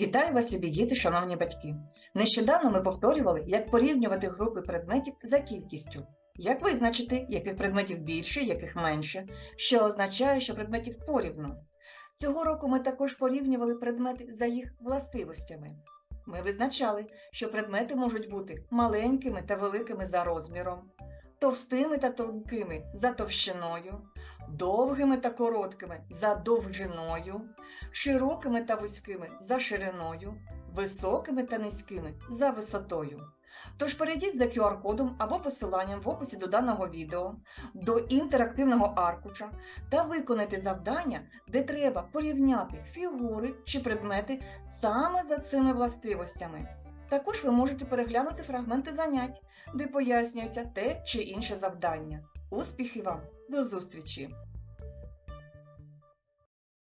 Вітаю вас, любі діти, шановні батьки. Нещодавно ми повторювали, як порівнювати групи предметів за кількістю. Як визначити, яких предметів більше, яких менше, що означає, що предметів порівну. Цього року ми також порівнювали предмети за їх властивостями. Ми визначали, що предмети можуть бути маленькими та великими за розміром, товстими та тонкими за товщиною, довгими та короткими за довжиною, широкими та вузькими за шириною, високими та низькими за висотою. Тож перейдіть за QR-кодом або посиланням в описі до даного відео до інтерактивного аркуша та виконайте завдання, де треба порівняти фігури чи предмети саме за цими властивостями. Також ви можете переглянути фрагменти занять, де пояснюється те чи інше завдання. Успіхів вам! До зустрічі!